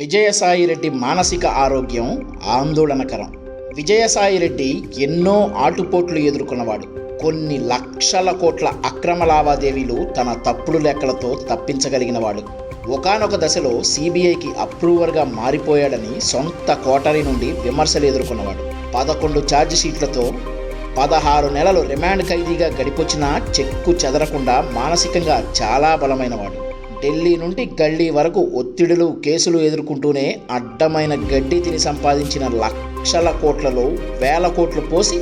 విజయసాయిరెడ్డి మానసిక ఆరోగ్యం ఆందోళనకరం. విజయసాయిరెడ్డి ఎన్నో ఆటుపోట్లు ఎదుర్కొన్నవాడు. కొన్ని లక్షల కోట్ల అక్రమ లావాదేవీలు తన తప్పుడు లెక్కలతో తప్పించగలిగినవాడు. ఒకానొక దశలో సిబిఐకి అప్రూవర్గా మారిపోయాడని సొంత కోటరీ నుండి విమర్శలు ఎదుర్కొన్నవాడు. పదకొండు ఛార్జ్ షీట్లతో పదహారు నెలలు రిమాండ్ ఖైదీగా గడిపొచ్చినా చెక్కు చెదరకుండా మానసికంగా చాలా బలమైనవాడు. ఢిల్లీ నుండి గల్లీ వరకు ఒత్తిడులు కేసులు ఎదుర్కొంటూనే అడ్డమైన గడ్డి తిని సంపాదించిన లక్షల కోట్లలో వేల కోట్లు పోసి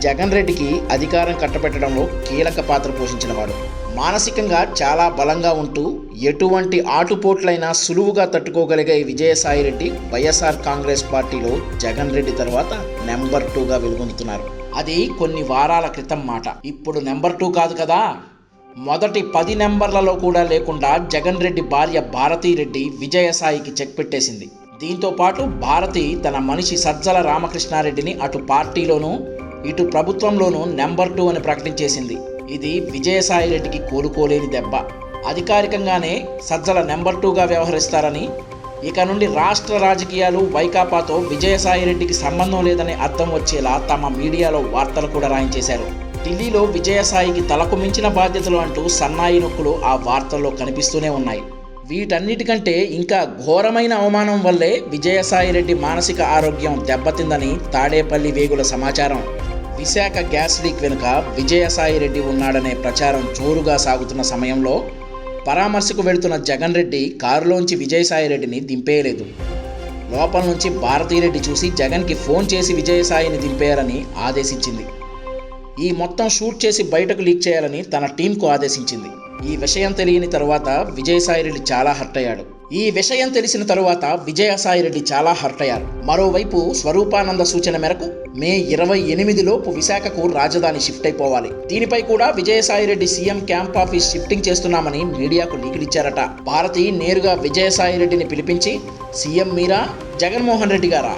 జగన్ రెడ్డికి అధికారం కట్టబెట్టడంలో కీలక పాత్ర పోషించినవాడు. మానసికంగా చాలా బలంగా ఉంటూ ఎటువంటి ఆటుపోట్లైనా సులువుగా తట్టుకోగలిగే విజయసాయిరెడ్డి వైఎస్ఆర్ కాంగ్రెస్ పార్టీలో జగన్ రెడ్డి తర్వాత నెంబర్ టూగా వెలుగొందుతున్నారు. అది కొన్ని వారాల క్రితం మాట. ఇప్పుడు నెంబర్ టూ కాదు కదా? మొదటి పది నెంబర్లలో కూడా లేకుండా జగన్ రెడ్డి భార్య భారతీరెడ్డి విజయసాయికి చెక్ పెట్టేసింది. దీంతో పాటు భారతి తన మనిషి సజ్జల రామకృష్ణారెడ్డిని అటు పార్టీలోనూ ఇటు ప్రభుత్వంలోనూ నెంబర్ టూ అని ప్రకటించేసింది. ఇది విజయసాయి రెడ్డికి కోలుకోలేని దెబ్బ. అధికారికంగానే సజ్జల నెంబర్ టూగా వ్యవహరిస్తారని ఇక నుండి రాష్ట్ర రాజకీయాలు వైకాపాతో విజయసాయి రెడ్డికి సంబంధం లేదని అర్థం వచ్చేలా తమ మీడియాలో వార్తలు కూడా రాయించేశారు. ఢిల్లీలో విజయసాయికి తలకు మించిన బాధ్యతలు అంటూ సన్నాయి నొక్కులు ఆ వార్తల్లో కనిపిస్తూనే ఉన్నాయి. వీటన్నిటికంటే ఇంకా ఘోరమైన అవమానం వల్లే విజయసాయి రెడ్డి మానసిక ఆరోగ్యం దెబ్బతిందని తాడేపల్లి వేగుల సమాచారం. విశాఖ గ్యాస్ లీక్ వెనుక విజయసాయి రెడ్డి ఉన్నాడనే ప్రచారం జోరుగా సాగుతున్న సమయంలో పరామర్శకు వెళుతున్న జగన్ రెడ్డి కారులోంచి విజయసాయి రెడ్డిని దింపేయలేదు. లోపల నుంచి భారతీరెడ్డి చూసి జగన్కి ఫోన్ చేసి విజయసాయిని దింపేయాలని ఆదేశించింది. ఈ మొత్తం షూట్ చేసి బయటకు లీక్ చేయాలని తన టీంకు ఆదేశించింది. ఈ విషయం తెలియని తరువాత విజయసాయిరెడ్డి చాలా హర్ట్ అయ్యాడు. ఈ విషయం తెలిసిన తరువాత విజయసాయిరెడ్డి చాలా హర్ట్ అయ్యారు. మరోవైపు స్వరూపానంద సూచన మేరకు మే ఇరవై ఎనిమిదిలోపు విశాఖకు రాజధాని షిఫ్ట్ అయిపోవాలి. దీనిపై కూడా Vijayasai Reddy CM camp office shifting చేస్తున్నామని మీడియాకు లీకులిచ్చారట భారతి నేరుగా విజయసాయిరెడ్డిని పిలిపించి సీఎం మీరా? జగన్మోహన్ రెడ్డి గారా?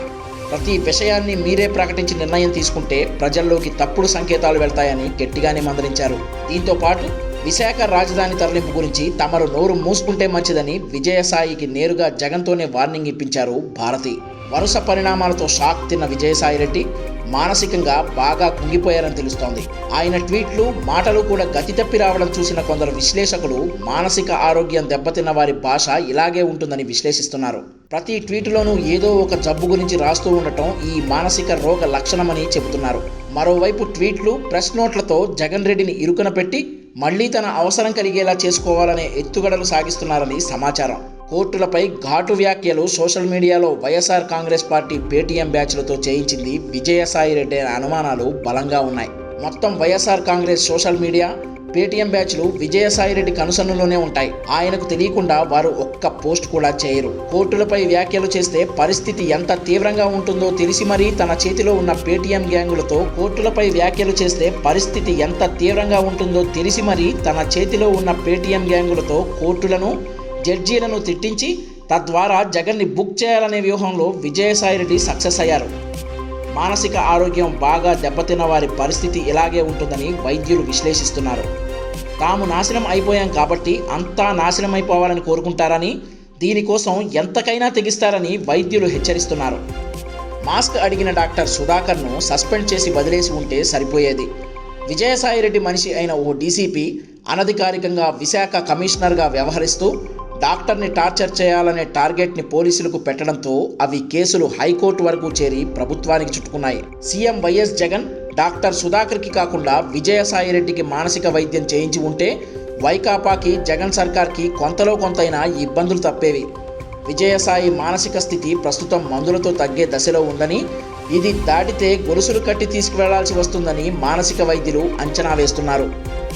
ప్రతి విషయాన్ని మీరే ప్రకటించి నిర్ణయం తీసుకుంటే ప్రజల్లోకి తప్పుడు సంకేతాలు వెళ్తాయని గట్టిగానే మందలించారు. దీంతో పాటు విశాఖ రాజధాని తరలింపు గురించి తమరు నోరు మూసుకుంటే మంచిదని విజయసాయికి నేరుగా జగన్తోనే వార్నింగ్ ఇప్పించారు భారతి. వరుస పరిణామాలతో షాక్ తిన్న విజయసాయిరెడ్డి మానసికంగా బాగా కుంగిపోయారని తెలుస్తోంది. ఆయన ట్వీట్లు మాటలు కూడా గతి తప్పి రావడం చూసిన కొందరు విశ్లేషకులు మానసిక ఆరోగ్యం దెబ్బతిన్న వారి భాష ఇలాగే ఉంటుందని విశ్లేషిస్తున్నారు. ప్రతి ట్వీట్లోనూ ఏదో ఒక జబ్బు గురించి రాస్తూ ఉండటం ఈ మానసిక రోగ లక్షణమని చెబుతున్నారు. మరోవైపు ట్వీట్లు ప్రెస్ నోట్లతో జగన్ రెడ్డిని ఇరుకున పెట్టి మళ్ళీ తన అవసరం కలిగేలా చేసుకోవాలనే ఎత్తుగడలు సాగిస్తున్నారని సమాచారం. కోర్టులపై ఘాటు వ్యాఖ్యలు సోషల్ మీడియాలో వైఎస్ఆర్ కాంగ్రెస్ పార్టీ పేటీఎం బ్యాచ్లతో చేయించింది విజయసాయి రెడ్డి అనే అనుమానాలు బలంగా ఉన్నాయి. మొత్తం YSR Congress social media Paytm బ్యాచ్లు విజయసాయి రెడ్డి ఉంటాయి. ఆయనకు తెలియకుండా వారు ఒక్క పోస్ట్ కూడా చేయరు. కోర్టులపై వ్యాఖ్యలు చేస్తే పరిస్థితి ఎంత తీవ్రంగా ఉంటుందో తెలిసి మరీ తన చేతిలో ఉన్న పేటీఎం గ్యాంగులతో కోర్టులపై వ్యాఖ్యలు చేస్తే పరిస్థితి ఎంత తీవ్రంగా ఉంటుందో తెలిసి మరీ తన చేతిలో ఉన్న పేటీఎం గ్యాంగులతో కోర్టులను జడ్జీలను తిట్టించి తద్వారా జగన్ని బుక్ చేయాలనే వ్యూహంలో విజయసాయిరెడ్డి సక్సెస్ అయ్యారు. మానసిక ఆరోగ్యం బాగా దెబ్బతిన్న వారి పరిస్థితి ఇలాగే ఉంటుందని వైద్యులు విశ్లేషిస్తున్నారు. తాము నాశనం అయిపోయాం కాబట్టి అంతా నాశనం అయిపోవాలని కోరుకుంటారని దీనికోసం ఎంతకైనా తెగిస్తారని వైద్యులు హెచ్చరిస్తున్నారు. మాస్క్ అడిగిన డాక్టర్ సుధాకర్ను సస్పెండ్ చేసి వదిలేసి ఉంటే సరిపోయేది. విజయసాయిరెడ్డి మనిషి అయిన ఓ డీసీపీ అనధికారికంగా విశాఖ కమిషనర్గా వ్యవహరిస్తూ డాక్టర్ని టార్చర్ చేయాలనే టార్గెట్ని పోలీసులకు పెట్టడంతో అవి కేసులు హైకోర్టు వరకు చేరి ప్రభుత్వానికి చుట్టుకున్నాయి. సీఎం వైఎస్ జగన్ డాక్టర్ సుధాకర్కి కాకుండా విజయసాయిరెడ్డికి మానసిక వైద్యం చేయించి ఉంటే వైకాపాకి జగన్ సర్కార్కి కొంతలో కొంతైనా ఇబ్బందులు తప్పేవి. విజయసాయి మానసిక స్థితి ప్రస్తుతం మందులతో తగ్గే దశలో ఉందని ఇది దాటితే గొలుసులు కట్టి తీసుకువెళ్ళాల్సి వస్తుందని మానసిక వైద్యులు అంచనా వేస్తున్నారు.